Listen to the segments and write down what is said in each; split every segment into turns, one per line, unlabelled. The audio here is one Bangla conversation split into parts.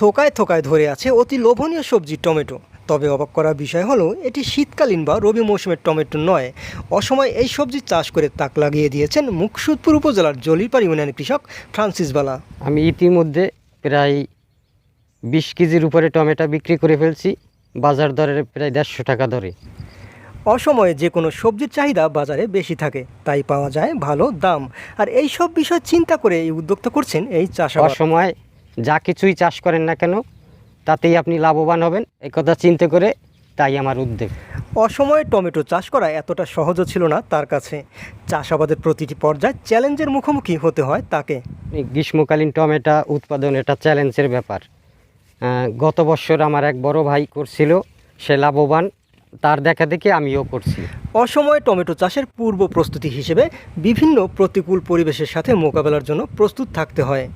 থোকায় থোকায় ধরে আছে অতি লোভনীয় সবজি টমেটো। তবে অবাক করার বিষয় হলো এটি শীতকালীন বা রবি মৌসুমের টমেটো নয়। অসময় এই সবজি চাষ করে তাক লাগিয়ে দিয়েছেন মুকসুদপুর উপজেলার জলিরপাড় ইউনিয়নের কৃষক ফ্রান্সিস বালা।
আমি ইতিমধ্যে প্রায় বিশ কেজির উপরে টমেটো বিক্রি করে ফেলছি বাজার দরের প্রায় দেড়শো টাকা দরে।
অসময়ে যে কোনো সবজির চাহিদা বাজারে বেশি থাকে তাই পাওয়া যায় ভালো দাম। আর এই সব বিষয় চিন্তা করে এই উদ্যোক্তা করছেন এই চাষাবাদ।
অসময় যা কিছুই চাষ করেন না কেন তাতেই আপনি লাভবান হবেন। এই কথা চিন্তা করে তাই আমার উদ্যোগ।
অসময়ে টমেটো চাষ করা এতটা সহজও ছিল না তার কাছে। চাষাবাদের প্রতিটি পর্যায়ে চ্যালেঞ্জের মুখোমুখি হতে হয় তাকে।
গ্রীষ্মকালীন টমেটো উৎপাদন এটা চ্যালেঞ্জের ব্যাপার। গত বছর আমার এক বড় ভাই করছিল সে লাভবান তার দেখা দেখে আমিও করছি।
অসময়ে টমেটো চাষের পূর্ব প্রস্তুতি হিসেবে বিভিন্ন প্রতিকূল পরিবেশের সাথে মোকাবেলার জন্য প্রস্তুত থাকতে হয়।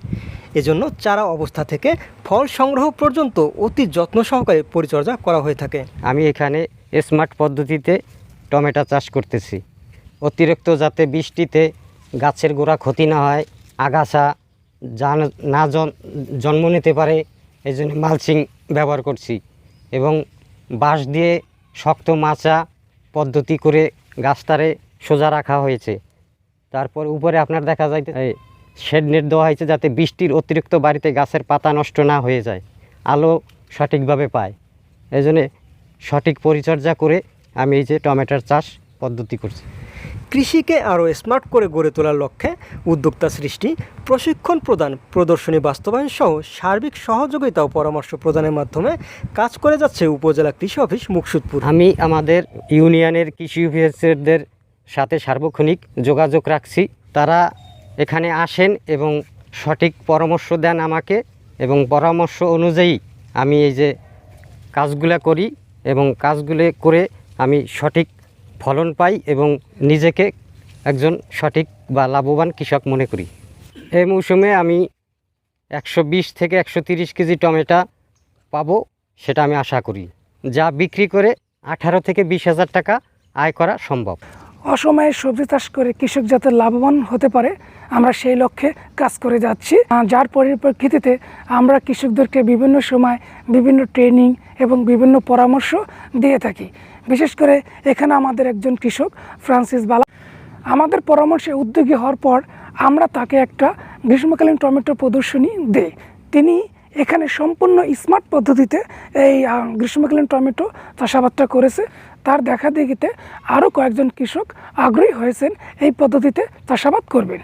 এজন্য চারা অবস্থা থেকে ফল সংগ্রহ পর্যন্ত অতি যত্ন সহকারে পরিচর্যা করা হয়ে থাকে।
আমি এখানে স্মার্ট পদ্ধতিতে টমেটো চাষ করতেছি। অতিরিক্ত যাতে বৃষ্টিতে গাছের গোড়া ক্ষতি না হয়, আগাছা জান, না জন- জন্ম নিতে পারে এই জন্য মালচিং ব্যবহার করছি এবং বাঁশ দিয়ে শক্ত মাচা পদ্ধতি করে গাছটারে সোজা রাখা হয়েছে। তারপর উপরে আপনার দেখা যায় শেড নেট দেওয়া হয়েছে যাতে বৃষ্টির অতিরিক্ত বাড়িতে গাছের পাতা নষ্ট না হয়ে যায়। আলো সঠিকভাবে পায়। এই জন্যে সঠিক পরিচর্যা করে আমি এই যে টমেটোর চাষ পদ্ধতি করছি।
কৃষিকে আরও স্মার্ট করে গড়ে তোলার লক্ষ্যে উদ্যোক্তা সৃষ্টি প্রশিক্ষণ প্রদান প্রদর্শনী বাস্তবায়ন সহ সার্বিক সহযোগিতা ও পরামর্শ প্রদানের মাধ্যমে কাজ করে যাচ্ছে উপজেলা কৃষি অফিস মুকসুদপুর।
আমি আমাদের ইউনিয়নের কৃষি অফিসারদের সাথে সার্বক্ষণিক যোগাযোগ রাখছি। তারা এখানে আসেন এবং সঠিক পরামর্শ দেন আমাকে এবং পরামর্শ অনুযায়ী আমি এই যে কাজগুলো করি এবং কাজগুলো করে আমি সঠিক ফলন পাই এবং নিজেকে একজন সঠিক বা লাভবান কৃষক মনে করি। এই মৌসুমে আমি একশো বিশ থেকে একশো তিরিশ কেজি টমেটো পাবো সেটা আমি আশা করি। যা বিক্রি করে আঠারো থেকে বিশ হাজার টাকা আয় করা সম্ভব।
অসময়ে সবজি চাষ করে কৃষক যাতে লাভবান হতে পারে, আমরা সেই লক্ষ্যে কাজ করে যাচ্ছি। যার পরিপ্রেক্ষিতে আমরা কৃষকদেরকে বিভিন্ন সময় বিভিন্ন ট্রেনিং এবং বিভিন্ন পরামর্শ দিয়ে থাকি। বিশেষ করে এখানে আমাদের একজন কৃষক, ফ্রান্সিস বালা। আমাদের পরামর্শে উদ্যোগী হওয়ার পর আমরা তাকে একটা গ্রীষ্মকালীন টমেটো প্রদর্শনী দেই। তিনি এখানে সম্পূর্ণ স্মার্ট পদ্ধতিতে এই গ্রীষ্মকালীন টমেটো চাষাবাদটা করেছে। তার দেখা দেখিতে আরও কয়েকজন কৃষক আগ্রহী হয়েছেন এই পদ্ধতিতে চাষাবাদ করবেন।